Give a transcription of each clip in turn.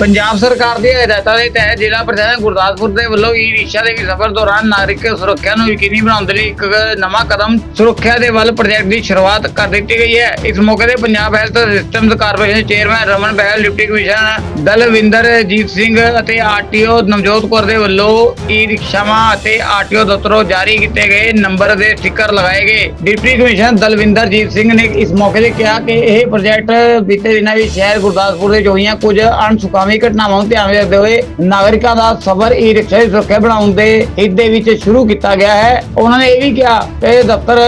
ਪੰਜਾਬ ਸਰਕਾਰ ਦੀਆਂ ਹਦਾਇਤਾਂ ਦੇ ਤਹਿਤ ਜ਼ਿਲ੍ਹਾ ਪ੍ਰਸ਼ਾਸਨ ਗੁਰਦਾਸਪੁਰ ਦੇ ਵੱਲੋਂ ਈ ਰਿਕਸ਼ਾ ਦੇ ਸਫ਼ਰ ਦੌਰਾਨ ਨਾਗਰਿਕ ਸੁਰੱਖਿਆ ਨੂੰ ਯਕੀਨੀ ਬਣਾਉਣ ਦੇ ਲਈ ਇੱਕ ਨਵਾਂ ਕਦਮ ਸੁਰੱਖਿਆ ਦੇ ਵੱਲ ਪ੍ਰੋਜੈਕਟ ਦੀ ਸ਼ੁਰੂਆਤ ਕਰ ਦਿੱਤੀ ਗਈ ਹੈ। ਇਸ ਮੌਕੇ ਤੇ Punjab health systems corporation chairman Raman Behl, deputy commissioner Dalwinder Singh ਅਤੇ ਆਰਟੀਓ ਨਵਜੋਤ ਕੌਰ ਦੇ ਵੱਲੋਂ ਈ ਰਿਕਸ਼ਾਵਾਂ ਅਤੇ ਆਰਟੀਓ ਦਫ਼ਤਰੋਂ ਜਾਰੀ ਕੀਤੇ ਗਏ ਨੰਬਰ ਦੇ ਸਟicker ਲਗਾਏ ਗਏ। ਡਿਪਟੀ ਕਮਿਸ਼ਨਰ ਦਲਵਿੰਦਰਜੀਤ ਸਿੰਘ ਨੇ ਇਸ ਮੌਕੇ ਤੇ ਕਿਹਾ ਕਿ ਇਹ ਪ੍ਰੋਜੈਕਟ ਬੀਤੇ ਦਿਨਾਂ ਵਿੱਚ ਸ਼ਹਿਰ ਗੁਰਦਾਸਪੁਰ ਦੇ ਹੋਈਆਂ ਕੁਝ ਅਣਸੁਖਾਵੀਂ ਘਟਨਾਵਾਂ ਨੂੰ ਧਿਆਨ ਵਿੱਚ ਰੱਖਦੇ ਹੋਏ ਨਾਗਰਿਕਾਂ ਦਾ ਸਫ਼ਰ ਈ ਰਿਕਸ਼ਾ ਦੀ ਸੁਰੱਖਿਆ ਬਣਾਉਣ ਦੇ ਹਿੱਤ ਦੇ ਵਿੱਚ ਸ਼ੁਰੂ ਕੀਤਾ ਗਿਆ ਹੈ। ਉਹਨਾਂ ਨੇ ਇਹ ਵੀ ਕਿਹਾ ਕਿ ਇਹ ਦਫ਼ਤਰ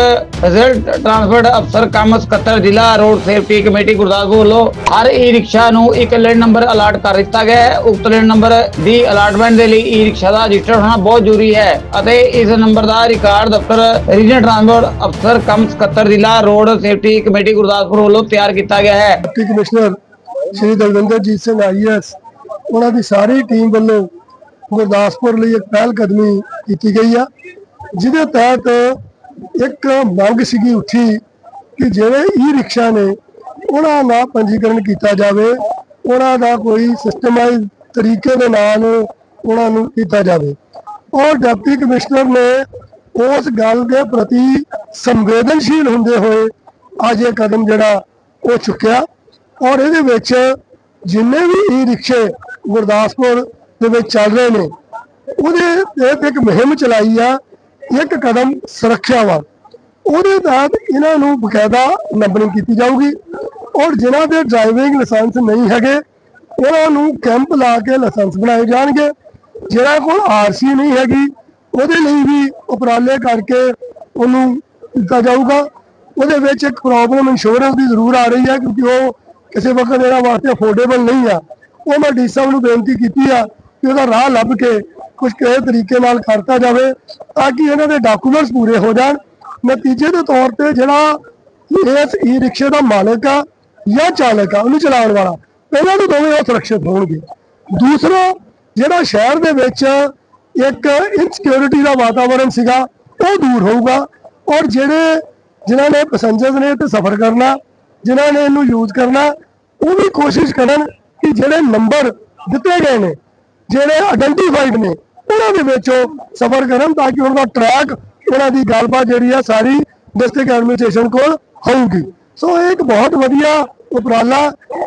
ਰਿਜ਼ਲਟ ਟਰਾਂਸਪੋਰਟ ਅਫਸਰ ਕੰਮ ਸਕੱਤਰ ਜ਼ਿਲ੍ਹਾ ਰੋਡ ਸੇਫਟੀ ਕਮੇਟੀ ਗੁਰਦਾਸਪੁਰ ਵੱਲੋਂ ਹਰ ਈ ਰਿਕਸ਼ਾ ਨੂੰ ਇੱਕ ਲੈਂਡ ਨੰਬਰ ਅਲਾਟ ਕਰ ਦਿੱਤਾ ਗਿਆ ਹੈ। ਉਕਤ ਲੈਂਡ ਨੰਬਰ ਦੀ ਅਲਾਟਮੈਂਟ ਦੇ ਲਈ ਈ ਰਿਕਸ਼ਾ ਦਾ ਰਜਿਸਟਰ ਹੋਣਾ ਬਹੁਤ ਜ਼ਰੂਰੀ ਹੈ ਅਤੇ ਇਸ ਨੰਬਰ ਦਾ ਰਿਕਾਰਡ ਦਫ਼ਤਰ ਰੀਜਨਲ ਟਰਾਂਸਪੋਰਟ ਅਫਸਰ ਕੰਮ ਸਕੱਤਰ ਜ਼ਿਲ੍ਹਾ ਰੋਡ ਸੇਫਟੀ ਕਮੇਟੀ ਗੁਰਦਾਸਪੁਰ ਵੱਲੋਂ ਤਿਆਰ ਕੀਤਾ ਗਿਆ ਹੈ। Deputy commissioner Shri Dalvinderjit Singh IAS ਉਹਨਾਂ ਦੀ ਸਾਰੀ ਟੀਮ ਵੱਲੋਂ ਗੁਰਦਾਸਪੁਰ ਲਈ ਇੱਕ ਪਹਿਲ ਕਦਮੀ ਕੀਤੀ ਗਈ ਆ, ਜਿਹਦੇ ਤਹਿਤ ਇੱਕ ਮੰਗ ਸੀਗੀ ਉੱਠੀ ਕਿ ਜਿਹੜੇ ਈ ਰਿਕਸ਼ਾ ਨੇ ਉਹਨਾਂ ਦਾ ਪੰਜੀਕਰਨ ਕੀਤਾ ਜਾਵੇ, ਉਹਨਾਂ ਦਾ ਕੋਈ ਸਿਸਟਮਾਈਜ਼ ਤਰੀਕੇ ਦੇ ਨਾਲ ਉਹਨਾਂ ਨੂੰ ਕੀਤਾ ਜਾਵੇ। ਔਰ ਡਿਪਟੀ ਕਮਿਸ਼ਨਰ ਨੇ ਉਸ ਗੱਲ ਦੇ ਪ੍ਰਤੀ ਸੰਵੇਦਨਸ਼ੀਲ ਹੁੰਦੇ ਹੋਏ ਅੱਜ ਇਹ ਕਦਮ ਜਿਹੜਾ ਉਹ ਚੁੱਕਿਆ। ਔਰ ਇਹਦੇ ਵਿੱਚ ਜਿੰਨੇ ਵੀ ਈ ਰਿਕਸ਼ੇ ਗੁਰਦਾਸਪੁਰ ਦੇ ਵਿੱਚ ਚੱਲ ਰਹੇ ਨੇ, ਉਹਦੇ ਤੇ ਇੱਕ ਮੁਹਿੰਮ ਚਲਾਈ ਆ, ਇੱਕ ਕਦਮ ਸੁਰੱਖਿਆ ਵਾ ਉਹਦੇ ਤਹਿਤ ਇਹਨਾਂ ਨੂੰ ਬਕਾਇਦਾ ਨੰਬਰਿੰਗ ਕੀਤੀ ਜਾਊਗੀ ਔਰ ਜਿਨ੍ਹਾਂ ਦੇ ਡਰਾਈਵਿੰਗ ਲਾਇਸੈਂਸ ਨਹੀਂ ਹੈਗੇ, ਉਹਨਾਂ ਨੂੰ ਕੈਂਪ ਲਾ ਕੇ ਲਾਇਸੈਂਸ ਬਣਾਏ ਜਾਣਗੇ। ਜਿਹੜਾ ਕੋਲ ਆਰਸੀ ਨਹੀਂ ਹੈਗੀ, ਉਹਦੇ ਲਈ ਵੀ ਉਪਰਾਲੇ ਕਰਕੇ ਉਹਨੂੰ ਦਿੱਤਾ ਜਾਊਗਾ। ਉਹਦੇ ਵਿੱਚ ਇੱਕ ਪ੍ਰੋਬਲਮ ਇੰਸ਼ੋਰੈਂਸ ਦੀ ਜ਼ਰੂਰ ਆ ਰਹੀ ਹੈ ਕਿਉਂਕਿ ਉਹ ਕਿਸੇ ਵਕਤ ਇਹਨਾਂ ਵਾਸਤੇ ਅਫੋਰਡੇਬਲ ਨਹੀਂ ਆ। ਉਹ ਮੈਂ ਡੀ ਸਾਹਿਬ ਨੂੰ ਬੇਨਤੀ ਕੀਤੀ ਆ ਕਿ ਉਹਦਾ ਰਾਹ ਲੱਭ ਕੇ ਕੁਝ ਕਿਸੇ ਤਰੀਕੇ ਨਾਲ ਕਰਤਾ ਜਾਵੇ ਤਾਂ ਕਿ ਇਹਨਾਂ ਦੇ ਡਾਕੂਮੈਂਟਸ ਪੂਰੇ ਹੋ ਜਾਣ। ਨਤੀਜੇ ਦੇ ਤੌਰ ਤੇ ਜਿਹੜਾ ਇਸ ਈ ਰਿਕਸ਼ੇ ਦਾ ਮਾਲਕ ਆ ਜਾਂ ਚਾਲਕ ਆ, ਉਹਨੂੰ ਚਲਾਉਣ ਵਾਲਾ, ਇਹਨਾਂ ਨੂੰ ਦੋਵੇਂ ਉਹ ਸੁਰੱਖਿਅਤ ਹੋਣਗੇ। ਦੂਸਰਾ, ਜਿਹੜਾ ਸ਼ਹਿਰ ਦੇ ਵਿੱਚ ਇੱਕ ਇਨਸਿਕਿਉਰਿਟੀ ਦਾ ਵਾਤਾਵਰਣ ਸੀਗਾ, ਉਹ ਦੂਰ ਹੋਊਗਾ ਔਰ ਜਿਹੜੇ, ਜਿਨ੍ਹਾਂ ਨੇ ਪੈਸੇਂਜਰਸ ਨੇ ਤੇ ਸਫ਼ਰ ਕਰਨਾ ਜਿਨ੍ਹਾਂ ਨੇ ਇਹਨੂੰ ਯੂਜ਼ ਕਰਨਾ, ਉਹ ਵੀ ਕੋਸ਼ਿਸ਼ ਕਰਨ ਕਿ ਜਿਹੜੇ ਨੰਬਰ ਦਿੱਤੇ ਗਏ ਨੇ, ਜਿਹੜੇ ਆਇਡੈਂਟੀਫਾਈਡ ਨੇ, ਉਹਨਾਂ ਦੇ ਵਿੱਚ ਸਫ਼ਰ ਕਰਨ ਤਾਂ ਕਿ ਉਹਨਾਂ ਦਾ ਟਰੈਕ ਉਹਨਾਂ ਦੀ ਗੱਲਬਾਤ ਜਿਹੜੀ ਆ ਸਾਰੀ ਡਿਸਟ੍ਰਿਕਟ ਐਡਮਿਨਿਸਟ੍ਰੇਸ਼ਨ ਕੋਲ ਹੋਊਗੀ। ਸੋ ਇਹ ਇੱਕ ਬਹੁਤ ਵਧੀਆ ਉਪਰਾਲਾ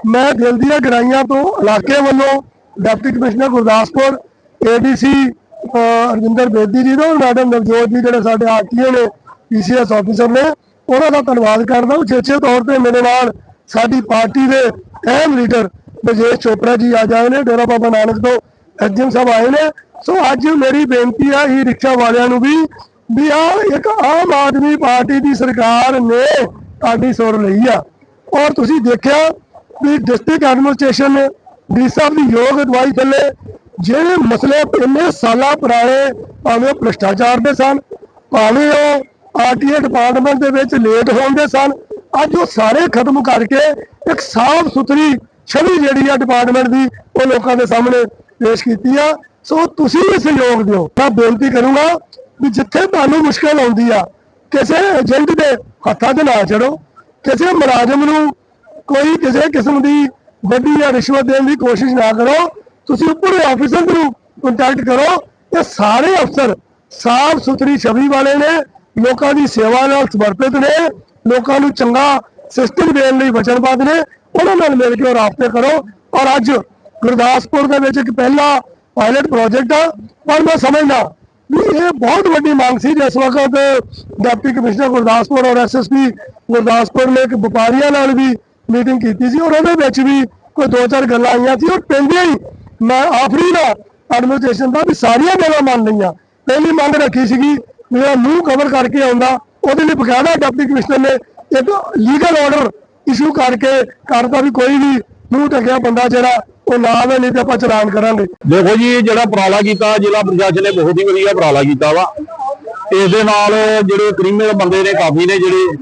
ਮੈਂ ਦਿਲ ਦੀਆਂ ਗਰਾਈਆਂ ਤੋਂ ਇਲਾਕੇ ਵੱਲੋਂ deputy commissioner Gurdaspur ADC Arvinder Bedi ji ਦਾ ਮੈਡਮ ਨਵਜੋਤ ਜੀ, ਜਿਹੜੇ ਸਾਡੇ ਆਰਟੀਓ ਨੇ ਪੀਸੀਐਸ ਆਫੀਸਰ ਨੇ ਉਹਨਾਂ ਦਾ ਧੰਨਵਾਦ ਕਰਦਾ ਉਚੇਚੇ ਤੌਰ ਤੇ ਮੇਰੇ ਨਾਲ ਸਾਡੀ ਪਾਰਟੀ ਦੇ ਅਹਿਮ ਲੀਡਰ ਬਜੇਸ਼ ਚੋਪੜਾ ਜੀ ਆ ਜਾਏ ਨੇ, ਡੇਰਾ ਬਾਬਾ ਨਾਨਕ ਤੋਂ ਐਸਡੀਐਮ ਸਾਹਿਬ ਆਏ ਨੇ। ਸੋ ਅੱਜ ਮੇਰੀ ਬੇਨਤੀ ਆ, ਹੀ ਰਿਕਸ਼ਾ ਵਾਲਿਆਂ ਨੂੰ ਵੀ ਵੀ ਆ, ਇੱਕ ਆਮ ਆਦਮੀ ਪਾਰਟੀ ਦੀ ਸਰਕਾਰ ਨੇ ਤੁਹਾਡੀ ਸੁਰ ਲਈ ਆ। ਔਰ ਤੁਸੀਂ ਦੇਖਿਆ ਵੀ ਡਿਸਟ੍ਰਿਕਟ ਐਡਮਿਨਿਸਟ੍ਰੇਸ਼ਨ ਨੇ ਡੀ ਸਾਹਿਬ ਦੀ ਯੋਗ ਅਗਵਾਈ ਥੱਲੇ ਜਿਹੜੇ ਮਸਲੇ ਇੰਨੇ ਸਾਲਾਂ ਪੁਰਾਣੇ, ਭਾਵੇਂ ਉਹ ਭ੍ਰਿਸ਼ਟਾਚਾਰ ਦੇ ਸਨ, ਭਾਵੇਂ ਉਹ ਆਰਟੀਏ ਡਿਪਾਰਟਮੈਂਟ ਦੇ ਵਿੱਚ ਲੇਟ ਹੋਣ ਸਨ। ਅੱਜ ਉਹ ਸਾਰੇ ਖਤਮ ਕਰਕੇ ਇੱਕ ਸਾਫ਼ ਸੁਥਰੀ, ਛਵੀ ਜਿਹੜੀ ਆ ਡਿਪਾਰਟਮੈਂਟ ਦੀ, ਉਹ ਲੋਕਾਂ ਦੇ ਸਾਹਮਣੇ ਪੇਸ਼ ਕੀਤੀ ਆ। ਸੋ ਤੁਸੀਂ ਵੀ ਸਹਿਯੋਗ ਦਿਓ। ਮੈਂ ਬੇਨਤੀ ਕਰੂੰਗਾ ਵੀ ਜਿੱਥੇ ਤੁਹਾਨੂੰ ਮੁਸ਼ਕਲ ਆਉਂਦੀ ਆ, ਕਿਸੇ ਏਜੰਟ ਦੇ ਹੱਥਾਂ 'ਚ ਨਾ ਚੜੋ। ਕਿਸੇ ਮੁਲਾਜ਼ਮ ਨੂੰ ਕੋਈ ਕਿਸੇ ਕਿਸਮ ਦੀ ਵੱਡੀ ਜਾਂ ਰਿਸ਼ਵਤ ਦੇਣ ਦੀ ਕੋਸ਼ਿਸ਼ ਨਾ ਕਰੋ। ਤੁਸੀਂ ਉੱਪਰ ਆਫੀਸਰ ਨੂੰ ਕੰਟੈਕਟ ਕਰੋ। ਇਹ ਸਾਰੇ ਅਫਸਰ ਸਾਫ਼ ਸੁਥਰੀ ਛਵੀ ਵਾਲੇ ਨੇ। ਲੋਕਾਂ ਦੀ ਸੇਵਾ ਨਾਲ ਸਮਰਪਿਤ ਨੇ, ਲੋਕਾਂ ਨੂੰ ਚੰਗਾ ਸਿਸਟਮ ਦੇਣ ਲਈ ਵਚਨਬੱਧ ਨੇ, ਉਹਨਾਂ ਨਾਲ ਮਿਲ ਕੇ ਉਹ ਰਾਬਤੇ ਕਰੋ। ਔਰ ਅੱਜ ਗੁਰਦਾਸਪੁਰ ਦੇ ਵਿੱਚ ਇੱਕ ਪਹਿਲਾ ਪਾਇਲਟ ਪ੍ਰੋਜੈਕਟ ਆ, ਪਰ ਮੈਂ ਸਮਝਦਾ ਵੀ ਇਹ ਬਹੁਤ ਵੱਡੀ ਮੰਗ ਸੀ, ਜਿਸ ਵਕਤ ਡਿਪਟੀ ਕਮਿਸ਼ਨਰ ਗੁਰਦਾਸਪੁਰ ਔਰ ਐਸਐਸਪੀ ਗੁਰਦਾਸਪੁਰ ਨੇ ਇੱਕ ਵਪਾਰੀਆਂ ਨਾਲ ਵੀ ਮੀਟਿੰਗ ਕੀਤੀ ਸੀ, ਔਰ ਉਹਦੇ ਵਿੱਚ ਵੀ ਕੋਈ ਦੋ ਚਾਰ ਗੱਲਾਂ ਆਈਆਂ ਸੀ। ਔਰ ਪੈਂਦੀਆਂ ਹੀ ਮੈਂ ਆਖਰੀ ਦਾ ਐਡਮਿਨਿਸਟ੍ਰੇਸ਼ਨ ਦਾ ਵੀ ਸਾਰੀਆਂ ਗੱਲਾਂ ਮੰਨ ਲਈਆਂ। ਪਹਿਲੀ ਮੰਗ ਰੱਖੀ ਸੀਗੀ ਮੇਰਾ ਮੂੰਹ ਕਵਰ ਕਰਕੇ ਆਉਂਦਾ, ਉਹਦੇ ਲਈ ਬਕਾਇਦਾ ਡਿਪਟੀ ਕਮਿਸ਼ਨਰ ਨੇ ਇੱਕ ਲੀਗਲ ਆਰਡਰ ਇਸ਼ੂ ਕਰਕੇ ਕਰਤਾ ਵੀ ਕੋਈ ਵੀ ਮੂੰਹ ਢੱਕਿਆ ਬੰਦਾ ਜਿਹੜਾ, ਉਹ ਨਾ ਨਹੀਂ ਤੇ ਆਪਾਂ ਚਲਾਨ ਕਰਾਂਗੇ। ਦੇਖੋ ਜੀ ਜਿਹੜਾ ਉਪਰਾਲਾ ਕੀਤਾ, ਜ਼ਿਲ੍ਹਾ ਪ੍ਰਸ਼ਾਸਨ ਨੇ ਬਹੁਤ ਹੀ ਵਧੀਆ ਉਪਰਾਲਾ ਕੀਤਾ ਵਾ। ਇਸ ਦੇ ਨਾਲ ਜਿਹੜੇ ਕ੍ਰਿਮੀਨਲ ਬੰਦੇ ਨੇ, ਕਾਫੀ ਨੇ ਜਿਹੜੇ,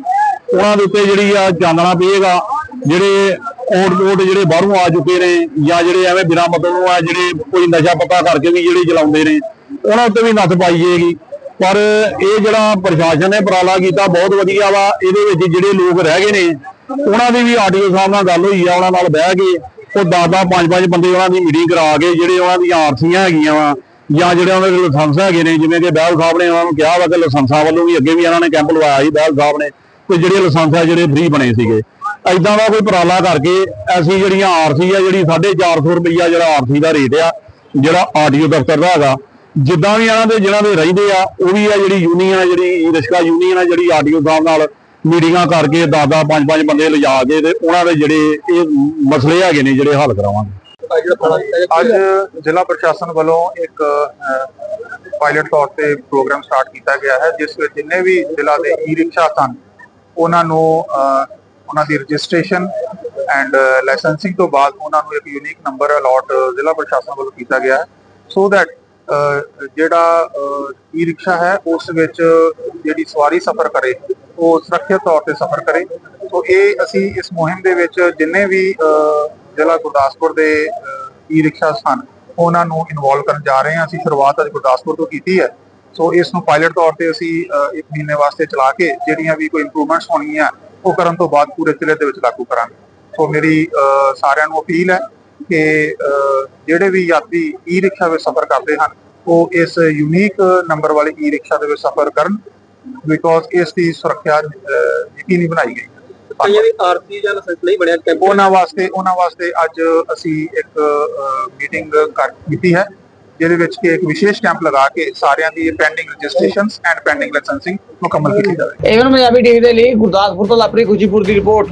ਉਹਨਾਂ ਦੇ ਉੱਤੇ ਜਿਹੜੀ ਆ ਚਾਨਣਾ ਪਏਗਾ, ਜਿਹੜੇ ਓਟ ਓਟ ਜਿਹੜੇ ਬਾਹਰੋਂ ਆ ਚੁੱਕੇ ਨੇ, ਜਾਂ ਜਿਹੜੇ ਐਵੇਂ ਬਿਨਾਂ ਮਤਲਬ ਨੂੰ ਆ ਜਿਹੜੇ ਕੋਈ ਨਸ਼ਾ ਪਤਾ ਕਰਕੇ ਵੀ ਜਿਹੜੇ ਚਲਾਉਂਦੇ ਨੇ, ਉਹਨਾਂ ਉੱਤੇ ਵੀ ਨੱਥ ਪਾਈ ਜਾਏਗੀ। ਪਰ ਇਹ ਜਿਹੜਾ ਪ੍ਰਸ਼ਾਸਨ ਨੇ ਉਪਰਾਲਾ ਕੀਤਾ, ਬਹੁਤ ਵਧੀਆ ਵਾ। ਇਹਦੇ ਵਿੱਚ ਜਿਹੜੇ ਲੋਕ ਰਹਿ ਗਏ ਨੇ, ਉਹਨਾਂ ਦੀ ਵੀ ਆਡੀਓ ਸਾਹਿਬ ਨਾਲ ਗੱਲ ਹੋਈ ਆ, ਉਹਨਾਂ ਨਾਲ ਬਹਿ ਕੇ ਉਹ 10-10 5-5 ਬੰਦੇ ਉਹਨਾਂ ਦੀ ਮੀਟਿੰਗ ਕਰਾ ਕੇ ਜਿਹੜੇ ਉਹਨਾਂ ਦੀਆਂ ਆਰਸੀਆਂ ਹੈਗੀਆਂ ਵਾ, ਜਾਂ ਜਿਹੜੇ ਉਹਨਾਂ ਦੇ ਲਾਇਸੈਂਸ ਹੈਗੇ ਨੇ, ਜਿਵੇਂ ਕਿ ਬਹਿਲ ਸਾਹਿਬ ਨੇ ਉਹਨਾਂ ਨੂੰ ਕਿਹਾ ਵਾ ਕਿ ਲਾਇਸੈਂਸਾਂ ਵੱਲੋਂ ਵੀ ਅੱਗੇ ਵੀ ਇਹਨਾਂ ਨੇ ਕੈਂਪ ਲਵਾਇਆ ਸੀ ਬਹਿਲ ਸਾਹਿਬ ਨੇ, ਤੇ ਜਿਹੜੇ ਲਾਇਸੈਂਸ ਆ, ਜਿਹੜੇ ਫ੍ਰੀ ਬਣੇ ਸੀਗੇ। ਐਦਾਂ ਦਾ ਕੋਈ ਉਪਰਾਲਾ ਕਰਕੇ ਅਸੀਂ ਜਿਹੜੀਆਂ ਆਰਸੀ ਆ, ਜਿਹੜੀ 450 ਰੁਪਈਆ ਜਿਹੜਾ ਆਰਸੀ ਦਾ ਰੇਟ ਆ, ਜਿਹੜਾ ਆਰਟੀਓ ਦਫ਼ਤਰ ਦਾ ਹੈਗਾ ਜਿੱਦਾਂ ਵੀ ਇਹਨਾਂ ਦੇ ਜਿਹਨਾਂ ਦੇ ਰਹਿੰਦੇ ਆ, ਉਹ ਵੀ ਆ ਜਿਹੜੀ ਯੂਨੀਅਨ ਆ, ਜਿਹੜੀ ਰਿਸ਼ਕਾ ਯੂਨੀਅਨ ਆ, ਜਿਹੜੀ ਆਰਟੀਓ ਸਾਹਿਬ ਨਾਲ ਮੀਟਿੰਗਾਂ ਕਰਕੇ 10-10 5-5 ਬੰਦੇ ਲਿਜਾ ਕੇ ਤੇ ਉਹਨਾਂ ਦੇ ਜਿਹੜੇ ਇਹ ਮਸਲੇ ਹੈਗੇ ਨੇ ਜਿਹੜੇ ਹੱਲ ਕਰਾਵਾਂਗੇ। ਅੱਜ ਜ਼ਿਲ੍ਹਾ ਪ੍ਰਸ਼ਾਸਨ ਵੱਲੋਂ ਇੱਕ ਪਾਇਲਟ ਤੌਰ ਤੇ ਪ੍ਰੋਗਰਾਮ ਸਟਾਰਟ ਕੀਤਾ ਗਿਆ ਹੈ, ਜਿਸ ਵਿੱਚ ਜਿੰਨੇ ਵੀ ਜ਼ਿਲ੍ਹਾ ਦੇ ਈ ਰਿਕਸ਼ਾ ਸਨ, ਉਹਨਾਂ ਨੂੰ ਉਹਨਾਂ ਦੀ ਰਜਿਸਟ੍ਰੇਸ਼ਨ ਐਂਡ ਲਾਇਸੈਂਸਿੰਗ ਤੋਂ ਬਾਅਦ ਉਹਨਾਂ ਨੂੰ ਇੱਕ ਯੂਨੀਕ ਨੰਬਰ ਅਲਾਟ ਜ਼ਿਲ੍ਹਾ ਪ੍ਰਸ਼ਾਸਨ ਵੱਲੋਂ ਕੀਤਾ ਗਿਆ ਹੈ। ਸੋ ਦੈਟ ਜਿਹੜਾ ਈ ਰਿਕਸ਼ਾ ਹੈ, ਉਸ ਵਿੱਚ ਜਿਹੜੀ ਸਵਾਰੀ ਸਫ਼ਰ ਕਰੇ, ਉਹ ਸੁਰੱਖਿਅਤ ਤੌਰ ਤੇ ਸਫ਼ਰ ਕਰੇ। ਸੋ ਇਹ ਅਸੀਂ ਇਸ ਮੁਹਿੰਮ ਦੇ ਵਿੱਚ ਜਿੰਨੇ ਵੀ ਜ਼ਿਲ੍ਹਾ ਗੁਰਦਾਸਪੁਰ ਦੇ ਈ ਰਿਕਸ਼ਾ ਸਨ, ਉਹਨਾਂ ਨੂੰ ਇਨਵੋਲਵ ਕਰਨ ਜਾ ਰਹੇ ਹਾਂ। ਅਸੀਂ ਸ਼ੁਰੂਆਤ ਅੱਜ ਗੁਰਦਾਸਪੁਰ ਤੋਂ ਕੀਤੀ ਹੈ। ਸੋ ਇਸ ਨੂੰ ਪਾਇਲਟ ਤੌਰ ਤੇ ਅਸੀਂ ਇੱਕ ਮਹੀਨੇ ਵਾਸਤੇ ਚਲਾ ਕੇ ਜਿਹੜੀਆਂ ਵੀ ਕੋਈ ਇੰਪਰੂਵਮੈਂਟਸ ਹੋਣਗੀਆਂ, ਉਹ ਕਰਨ ਤੋਂ ਬਾਅਦ ਪੂਰੇ ਜ਼ਿਲ੍ਹੇ ਦੇ ਵਿੱਚ ਲਾਗੂ ਕਰਾਂਗੇ। ਸੋ ਮੇਰੀ ਸਾਰਿਆਂ ਨੂੰ ਅਪੀਲ ਹੈ ਕਿ ਜਿਹੜੇ ਵੀ ਯਾਤਰੀ ਈ ਰਿਕਸ਼ਾ ਵਿੱਚ ਸਫ਼ਰ ਕਰਦੇ ਹਨ ਉਹ ਇਸ ਯੂਨੀਕ ਨੰਬਰ ਵਾਲੇ ਈ ਰਿਕਸ਼ਾ ਦੇ ਵਿੱਚ ਸਫ਼ਰ ਕਰਨ ਬਿਕੋਜ਼ ਇਸ ਦੀ ਸੁਰੱਖਿਆ ਯਕੀਨੀ ਬਣਾਈ ਗਈ ਹੈ। ਕਈਆਂ ਦੀ ਆਰਤੀ ਜਾਂ ਲਾਇਸੈਂਸ ਨਹੀਂ ਬਣਿਆ ਕੈਂਪ ਉਹਨਾਂ ਵਾਸਤੇ ਉਹਨਾਂ ਵਾਸਤੇ ਅੱਜ ਅਸੀਂ ਇੱਕ ਮੀਟਿੰਗ ਕਰ ਕੀਤੀ ਹੈ ਜਿਹਦੇ ਵਿੱਚ ਕਿ ਇੱਕ ਵਿਸ਼ੇਸ਼ ਕੈਂਪ ਲਗਾ ਕੇ ਸਾਰਿਆਂ ਦੀ pending registrations and pending licensing ਮੁਕੰਮਲ ਕੀਤੀ ਜਾਵੇ ਏਵਨ ਪੰਜਾਬੀ ਟੀਵੀ ਦੇ ਲਈ ਗੁਰਦਾਸਪੁਰ ਤੋਂ ਲਾਪਰੀ ਖੁਸ਼ੀਪੁਰ ਦੀ ਰਿਪੋਰਟ।